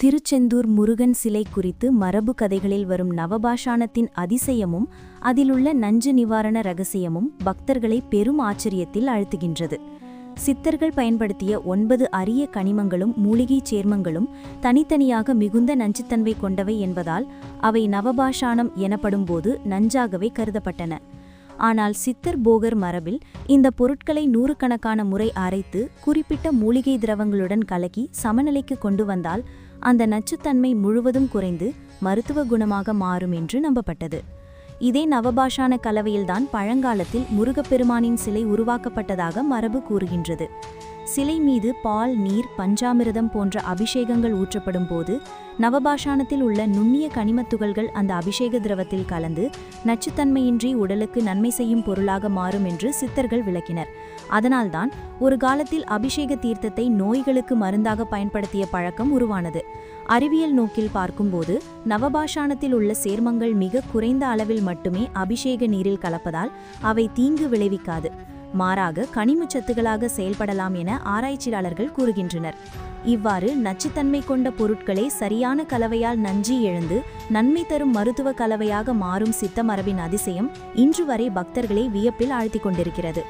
திருச்செந்தூர் முருகன் சிலை குறித்து மரபு கதைகளில் வரும் நவபாஷாணத்தின் அதிசயமும் அதிலுள்ள நஞ்சு நிவாரண ரகசியமும் பக்தர்களை பெரும் ஆச்சரியத்தில் அழுத்துகின்றது. சித்தர்கள் பயன்படுத்திய ஒன்பது அரிய கனிமங்களும் மூலிகை சேர்மங்களும் தனித்தனியாக மிகுந்த நஞ்சுத்தன்மை கொண்டவை என்பதால் அவை நவபாஷாணம் எனப்படும்போது நஞ்சாகவே கருதப்பட்டன. ஆனால் சித்தர் போகர் மரபில் இந்த பொருட்களை நூறுக்கணக்கான முறை அரைத்து குறிப்பிட்ட மூலிகை திரவங்களுடன் கலக்கி சமநிலைக்கு கொண்டு வந்தால் அந்த நச்சுத்தன்மை முழுவதும் குறைந்து மருத்துவ குணமாக மாறும் என்று நம்பப்பட்டது. இதே நவபாஷான கலவையில்தான் பழங்காலத்தில் முருகப்பெருமானின் சிலை உருவாக்கப்பட்டதாக மரபு கூறுகின்றது. சிலை மீது பால் நீர் பஞ்சாமிர்தம் போன்ற அபிஷேகங்கள் ஊற்றப்படும் போது நவபாஷாணத்தில் உள்ள நுண்ணிய கனிமத் துகள்கள் அந்த அபிஷேக திரவத்தில் கலந்து நச்சுத்தன்மையின்றி உடலுக்கு நன்மை செய்யும் பொருளாக மாறும் என்று சித்தர்கள் விளக்கினர். அதனால்தான் ஒரு காலத்தில் அபிஷேக தீர்த்தத்தை நோய்களுக்கு மருந்தாக பயன்படுத்திய பழக்கம் உருவானது. அறிவியல் நோக்கில் பார்க்கும்போது நவபாஷாணத்தில் உள்ள சேர்மங்கள் மிக குறைந்த அளவில் மட்டுமே அபிஷேக நீரில் கலப்பதால் அவை தீங்கு விளைவிக்காது. மாறாக கனிமச் சத்துகளாக செயல்படலாம் என ஆராய்ச்சியாளர்கள் கூறுகின்றனர். இவ்வாறு நச்சுத்தன்மை கொண்ட பொருட்களே சரியான கலவையால் நஞ்சி எழுந்து நன்மை தரும் மருத்துவ கலவையாக மாறும் சித்த மரபின் அதிசயம் இன்று வரை பக்தர்களை வியப்பில் ஆழ்த்திக் கொண்டிருக்கிறது.